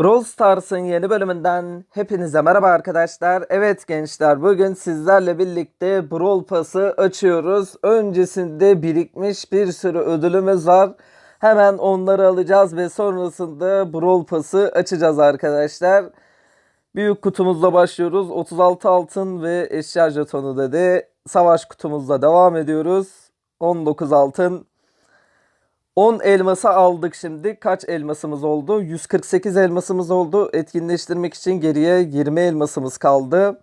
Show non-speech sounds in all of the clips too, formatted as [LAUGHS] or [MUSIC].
Brawl Stars'ın yeni bölümünden hepinize merhaba arkadaşlar. Evet gençler bugün sizlerle birlikte Brawl Pass'ı açıyoruz. Öncesinde birikmiş bir sürü ödülümüz var. Hemen onları alacağız ve sonrasında Brawl Pass'ı açacağız arkadaşlar. Büyük kutumuzla başlıyoruz. 36 altın ve eşya jetonu dedi. Savaş kutumuzla devam ediyoruz. 19 altın 10 elması aldık şimdi. Kaç elmasımız oldu? 148 elmasımız oldu. Etkinleştirmek için geriye 20 elmasımız kaldı.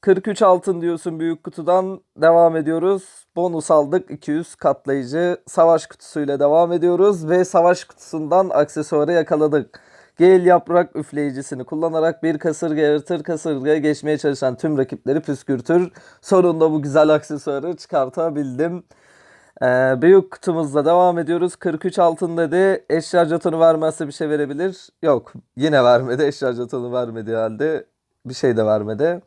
43 altın diyorsun büyük kutudan. Devam ediyoruz. Bonus aldık 200 katlayıcı. Savaş kutusuyla devam ediyoruz ve savaş kutusundan aksesuarı yakaladık. Gel yaprak üfleyicisini kullanarak bir kasırga yaratır kasırgaya geçmeye çalışan tüm rakipleri püskürtür. Sonunda bu güzel aksesuarı çıkartabildim. Ee, büyük kutumuzla devam ediyoruz. 43 altın dedi. Eşya jetonu vermezse bir şey verebilir. Yok yine vermedi. [LAUGHS] Eşya jetonu vermediği halde bir şey de vermedi.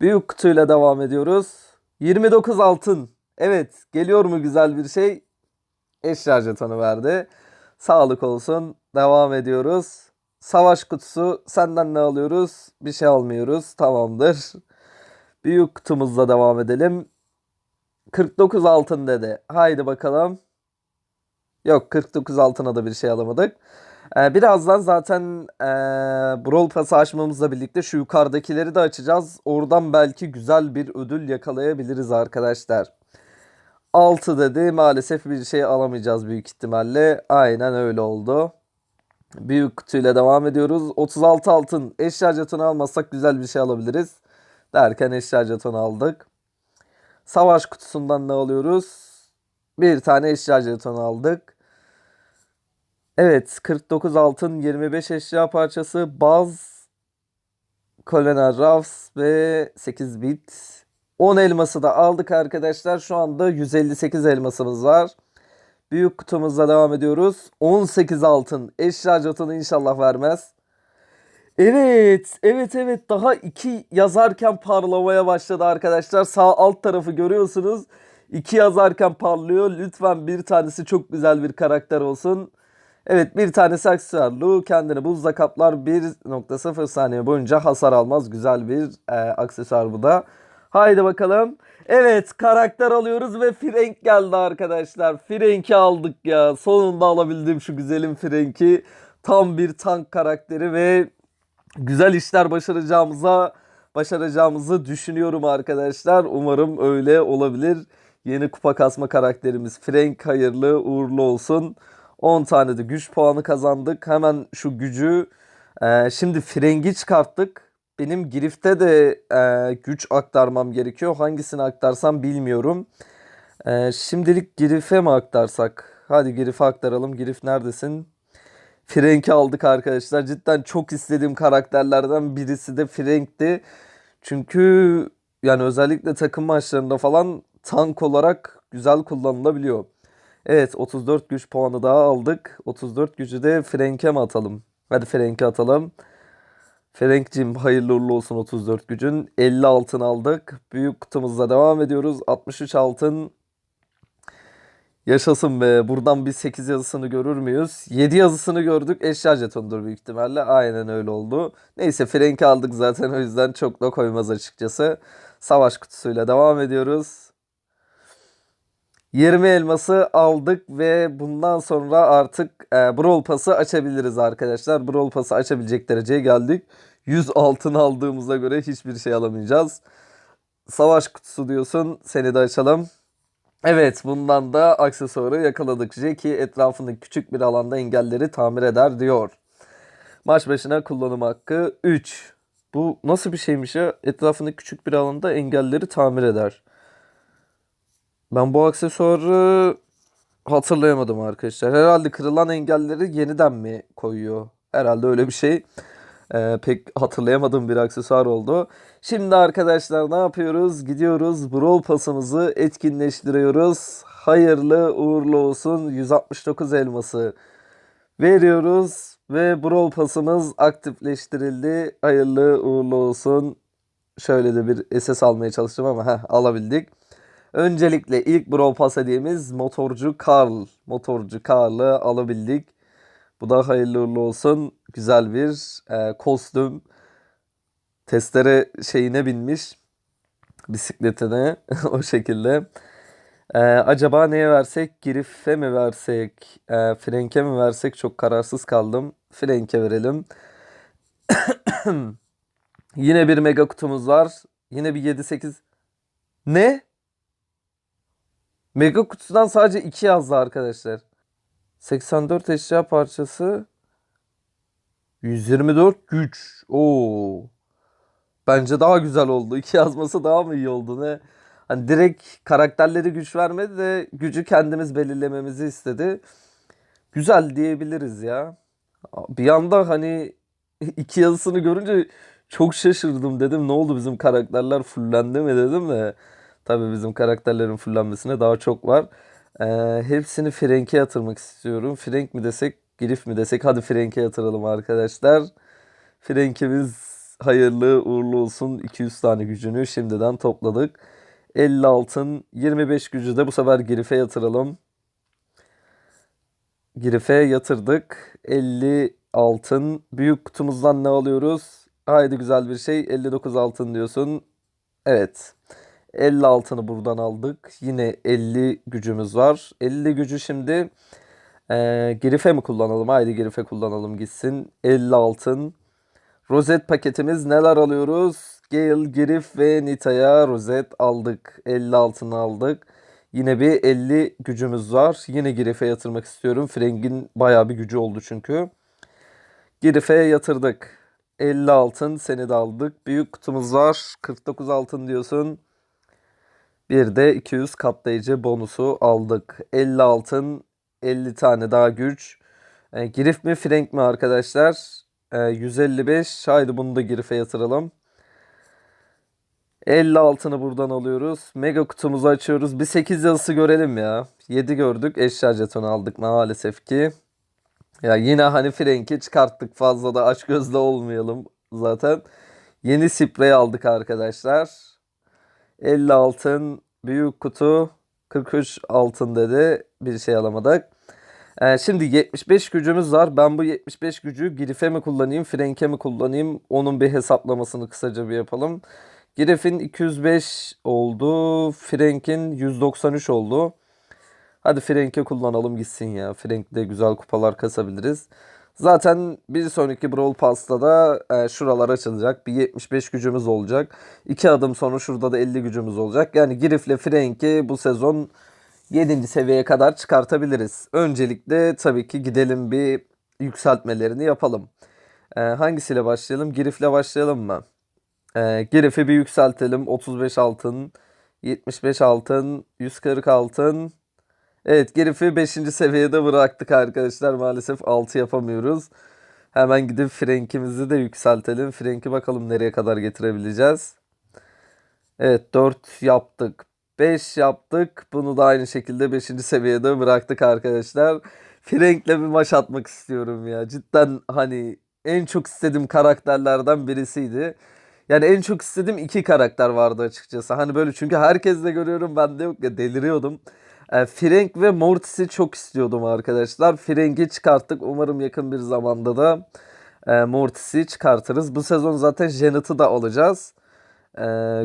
Büyük kutuyla devam ediyoruz. 29 altın. Evet geliyor mu güzel bir şey? Eşya jetonu verdi. Sağlık olsun. Devam ediyoruz. Savaş kutusu. Senden ne alıyoruz? Bir şey almıyoruz. Tamamdır. Büyük kutumuzla devam edelim. 49 altın dedi. Haydi bakalım. Yok 49 altına da bir şey alamadık. Ee, birazdan zaten ee, Brawl Pass'ı açmamızla birlikte şu yukarıdakileri de açacağız. Oradan belki güzel bir ödül yakalayabiliriz arkadaşlar. 6 dedi. Maalesef bir şey alamayacağız büyük ihtimalle. Aynen öyle oldu. Büyük kutuyla devam ediyoruz. 36 altın. Eşya jetonu almazsak güzel bir şey alabiliriz. Derken eşya jetonu aldık. Savaş kutusundan ne alıyoruz? Bir tane eşya jetonu aldık. Evet 49 altın 25 eşya parçası baz Colonel Ruffs ve 8 bit 10 elması da aldık arkadaşlar. Şu anda 158 elmasımız var. Büyük kutumuzla devam ediyoruz. 18 altın eşya jetonu inşallah vermez. Evet, evet, evet. Daha iki yazarken parlamaya başladı arkadaşlar. Sağ alt tarafı görüyorsunuz. İki yazarken parlıyor. Lütfen bir tanesi çok güzel bir karakter olsun. Evet, bir tanesi aksesuarlı. Kendini buzla kaplar. 1.0 saniye boyunca hasar almaz. Güzel bir e, aksesuar bu da. Haydi bakalım. Evet, karakter alıyoruz ve Frank geldi arkadaşlar. Frank'i aldık ya. Sonunda alabildim şu güzelim Frank'i. Tam bir tank karakteri ve güzel işler başaracağımıza başaracağımızı düşünüyorum arkadaşlar. Umarım öyle olabilir. Yeni kupa kasma karakterimiz Frank hayırlı uğurlu olsun. 10 tane de güç puanı kazandık. Hemen şu gücü e, şimdi Frank'i çıkarttık. Benim Grift'e de e, güç aktarmam gerekiyor. Hangisini aktarsam bilmiyorum. E, şimdilik Griff'e mi aktarsak? Hadi Griff'e aktaralım. Griff neredesin? Frank'i aldık arkadaşlar. Cidden çok istediğim karakterlerden birisi de Frank'ti. Çünkü yani özellikle takım maçlarında falan tank olarak güzel kullanılabiliyor. Evet 34 güç puanı daha aldık. 34 gücü de Frank'e mi atalım? Hadi Frank'e atalım. Frank'cim hayırlı uğurlu olsun 34 gücün. 50 altın aldık. Büyük kutumuzla devam ediyoruz. 63 altın. Yaşasın be. Buradan bir 8 yazısını görür müyüz? 7 yazısını gördük. Eşya jetonudur büyük ihtimalle. Aynen öyle oldu. Neyse Frank'i aldık zaten o yüzden çok da koymaz açıkçası. Savaş kutusuyla devam ediyoruz. 20 elması aldık ve bundan sonra artık e, Brawl Pass'ı açabiliriz arkadaşlar. Brawl Pass'ı açabilecek dereceye geldik. 100 altın aldığımıza göre hiçbir şey alamayacağız. Savaş kutusu diyorsun. Seni de açalım. Evet bundan da aksesuarı yakaladık. Jackie etrafındaki küçük bir alanda engelleri tamir eder diyor. Maç başına kullanım hakkı 3. Bu nasıl bir şeymiş ya? Etrafındaki küçük bir alanda engelleri tamir eder. Ben bu aksesuarı hatırlayamadım arkadaşlar. Herhalde kırılan engelleri yeniden mi koyuyor? Herhalde öyle bir şey. Ee, pek hatırlayamadığım bir aksesuar oldu. Şimdi arkadaşlar ne yapıyoruz? Gidiyoruz Brawl pasımızı etkinleştiriyoruz. Hayırlı uğurlu olsun 169 elması veriyoruz ve Brawl pasımız aktifleştirildi. Hayırlı uğurlu olsun. Şöyle de bir SS almaya çalıştım ama heh, alabildik. Öncelikle ilk Brawl Pass hediyemiz motorcu Karl. Motorcu Karl'ı alabildik. Bu da hayırlı uğurlu olsun. Güzel bir e, kostüm. Testere şeyine binmiş. Bisikletine [LAUGHS] o şekilde. E, acaba neye versek? Girif'e mi versek? E, Frenk'e mi versek? Çok kararsız kaldım. Frenk'e verelim. [COUGHS] Yine bir mega kutumuz var. Yine bir 7-8. Ne? Mega kutudan sadece 2 yazdı arkadaşlar. 84 eşya parçası. 124 güç. Oo. Bence daha güzel oldu. [LAUGHS] 2 yazması daha mı iyi oldu ne? Hani direkt karakterleri güç vermedi de gücü kendimiz belirlememizi istedi. Güzel diyebiliriz ya. Bir anda hani [LAUGHS] iki yazısını görünce çok şaşırdım dedim. Ne oldu bizim karakterler fullendi mi dedim de. Tabii bizim karakterlerin fullenmesine daha çok var. Ee, hepsini Frenk'e yatırmak istiyorum. Frenk mi desek, Grif mi desek? Hadi Frenk'e yatıralım arkadaşlar. Frenk'imiz hayırlı uğurlu olsun. 200 tane gücünü şimdiden topladık. 50 altın, 25 gücü de bu sefer Grif'e yatıralım. Grif'e yatırdık. 50 altın. Büyük kutumuzdan ne alıyoruz? Haydi güzel bir şey. 59 altın diyorsun. Evet. 50 altını buradan aldık. Yine 50 gücümüz var. 50 gücü şimdi e, Grif'e mi kullanalım? Haydi Grif'e kullanalım gitsin. 50 altın. Rozet paketimiz neler alıyoruz? Gale, Grif ve Nita'ya rozet aldık. 50 altını aldık. Yine bir 50 gücümüz var. Yine Grif'e yatırmak istiyorum. Freng'in bayağı bir gücü oldu çünkü. Grif'e yatırdık. 50 altın seni de aldık. Büyük kutumuz var. 49 altın diyorsun. Bir de 200 katlayıcı bonusu aldık. 50 altın, 50 tane daha güç. E, Grif mi Frank mi arkadaşlar? E, 155. Haydi bunu da Grif'e yatıralım. 50 altını buradan alıyoruz. Mega kutumuzu açıyoruz. Bir 8 yazısı görelim ya. 7 gördük. Eşya jetonu aldık maalesef ki. Ya yine hani Frank'i çıkarttık. Fazla da aç gözle olmayalım zaten. Yeni sprey aldık arkadaşlar. 50 altın büyük kutu 43 altın dedi. Bir şey alamadık. Ee, şimdi 75 gücümüz var. Ben bu 75 gücü Grif'e mi kullanayım, Frank'e mi kullanayım? Onun bir hesaplamasını kısaca bir yapalım. Grif'in 205 oldu. Frank'in 193 oldu. Hadi Frank'e kullanalım gitsin ya. Frank'de güzel kupalar kasabiliriz. Zaten bir sonraki Brawl Pass'ta da e, şuralar açılacak. Bir 75 gücümüz olacak. İki adım sonra şurada da 50 gücümüz olacak. Yani Grif'le Frank'i bu sezon 7. seviyeye kadar çıkartabiliriz. Öncelikle tabii ki gidelim bir yükseltmelerini yapalım. E, hangisiyle başlayalım? Grif'le başlayalım mı? E, Grif'i bir yükseltelim. 35 altın, 75 altın, 140 altın. Evet Grif'i 5. seviyede bıraktık arkadaşlar. Maalesef 6 yapamıyoruz. Hemen gidip Frank'imizi de yükseltelim. Frank'i bakalım nereye kadar getirebileceğiz. Evet 4 yaptık. 5 yaptık. Bunu da aynı şekilde 5. seviyede bıraktık arkadaşlar. Frank'le bir maç atmak istiyorum ya. Cidden hani en çok istediğim karakterlerden birisiydi. Yani en çok istediğim iki karakter vardı açıkçası. Hani böyle çünkü herkes de görüyorum ben de yok ya deliriyordum. E, Frank ve Mortis'i çok istiyordum arkadaşlar. Frank'i çıkarttık. Umarım yakın bir zamanda da e, Mortis'i çıkartırız. Bu sezon zaten Janet'ı da alacağız. E,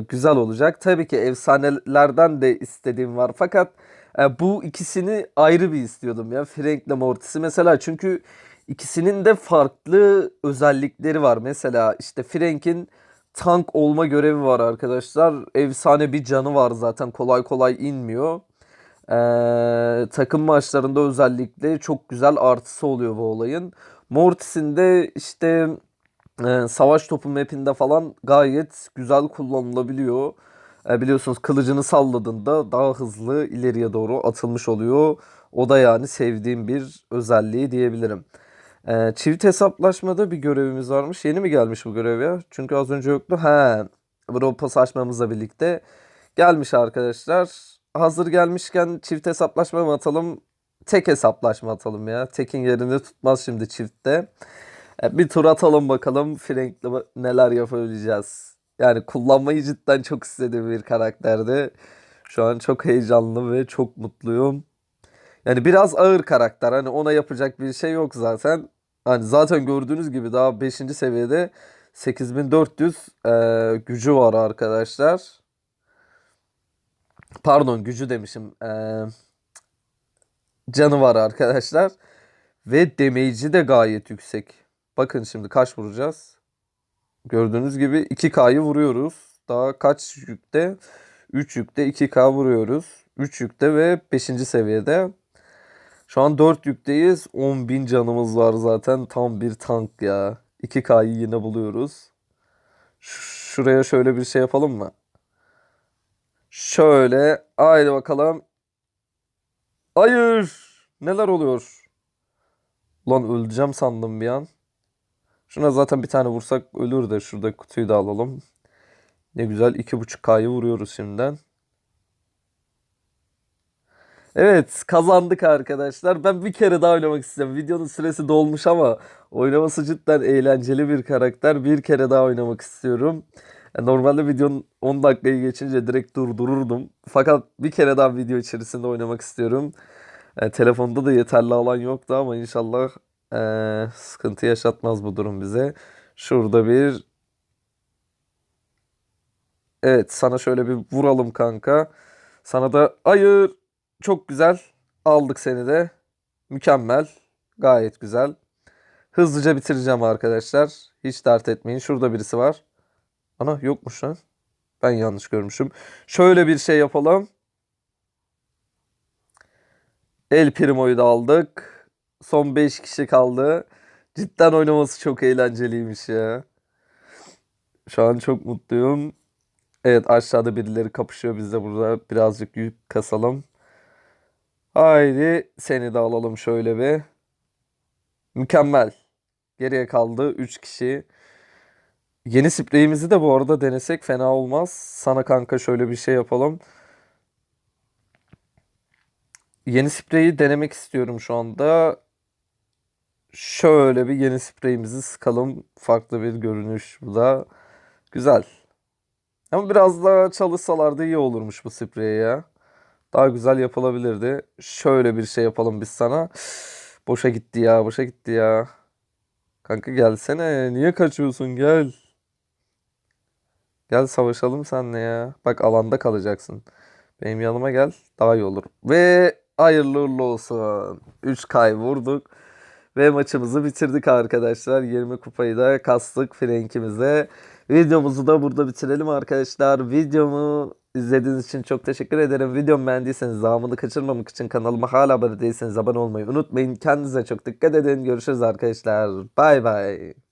güzel olacak. Tabii ki efsanelerden de istediğim var. Fakat e, bu ikisini ayrı bir istiyordum ya. Frank ile Mortis'i mesela çünkü ikisinin de farklı özellikleri var. Mesela işte Frank'in tank olma görevi var arkadaşlar. Efsane bir canı var zaten kolay kolay inmiyor. Ee, takım maçlarında özellikle çok güzel artısı oluyor bu olayın. Mortis'in de işte e, savaş topu mapinde falan gayet güzel kullanılabiliyor. E, biliyorsunuz kılıcını salladığında daha hızlı ileriye doğru atılmış oluyor. O da yani sevdiğim bir özelliği diyebilirim. E, çift hesaplaşmada bir görevimiz varmış. Yeni mi gelmiş bu görev ya? Çünkü az önce yoktu. He. Brawl Pass açmamızla birlikte gelmiş arkadaşlar hazır gelmişken çift hesaplaşma mı atalım? Tek hesaplaşma atalım ya. Tekin yerini tutmaz şimdi çiftte. E, bir tur atalım bakalım Frank'le neler yapabileceğiz. Yani kullanmayı cidden çok istediğim bir karakterdi. Şu an çok heyecanlı ve çok mutluyum. Yani biraz ağır karakter. Hani ona yapacak bir şey yok zaten. Hani zaten gördüğünüz gibi daha 5. seviyede 8400 eee, gücü var arkadaşlar. Pardon gücü demişim. Eee, canı var arkadaşlar. Ve damage'i de gayet yüksek. Bakın şimdi kaç vuracağız? Gördüğünüz gibi 2K'yı vuruyoruz. Daha kaç yükte? 3 yükte 2K vuruyoruz. 3 yükte ve 5. seviyede. Şu an 4 yükteyiz. 10.000 canımız var zaten. Tam bir tank ya. 2K'yı yine buluyoruz. Şuraya şöyle bir şey yapalım mı? Şöyle. Haydi bakalım. Hayır. Neler oluyor? Ulan öleceğim sandım bir an. Şuna zaten bir tane vursak ölür de şurada kutuyu da alalım. Ne güzel 2.5K'yı vuruyoruz şimdiden. Evet kazandık arkadaşlar. Ben bir kere daha oynamak istiyorum. Videonun süresi dolmuş ama oynaması cidden eğlenceli bir karakter. Bir kere daha oynamak istiyorum. Normalde videonun 10 dakikayı geçince direkt durdururdum. Fakat bir kere daha video içerisinde oynamak istiyorum. E, telefonda da yeterli alan yoktu ama inşallah e, sıkıntı yaşatmaz bu durum bize. Şurada bir evet sana şöyle bir vuralım kanka. Sana da hayır çok güzel aldık seni de. Mükemmel. Gayet güzel. Hızlıca bitireceğim arkadaşlar. Hiç dert etmeyin. Şurada birisi var. Ana yokmuş lan. Ben yanlış görmüşüm. Şöyle bir şey yapalım. El Primo'yu da aldık. Son 5 kişi kaldı. Cidden oynaması çok eğlenceliymiş ya. Şu an çok mutluyum. Evet aşağıda birileri kapışıyor. Biz de burada birazcık yük kasalım. Haydi seni de alalım şöyle bir. Mükemmel. Geriye kaldı 3 kişi. Yeni spreyimizi de bu arada denesek fena olmaz. Sana kanka şöyle bir şey yapalım. Yeni spreyi denemek istiyorum şu anda. Şöyle bir yeni spreyimizi sıkalım. Farklı bir görünüş bu da. Güzel. Ama biraz daha çalışsalardı iyi olurmuş bu sprey ya. Daha güzel yapılabilirdi. Şöyle bir şey yapalım biz sana. Boşa gitti ya, boşa gitti ya. Kanka gelsene. Niye kaçıyorsun? Gel. Gel savaşalım seninle ya. Bak alanda kalacaksın. Benim yanıma gel. Daha iyi olur. Ve hayırlı uğurlu olsun. 3 kay vurduk. Ve maçımızı bitirdik arkadaşlar. 20 kupayı da kastık Frank'imize. Videomuzu da burada bitirelim arkadaşlar. Videomu izlediğiniz için çok teşekkür ederim. Videomu beğendiyseniz devamını kaçırmamak için kanalıma hala abone değilseniz abone olmayı unutmayın. Kendinize çok dikkat edin. Görüşürüz arkadaşlar. Bay bay.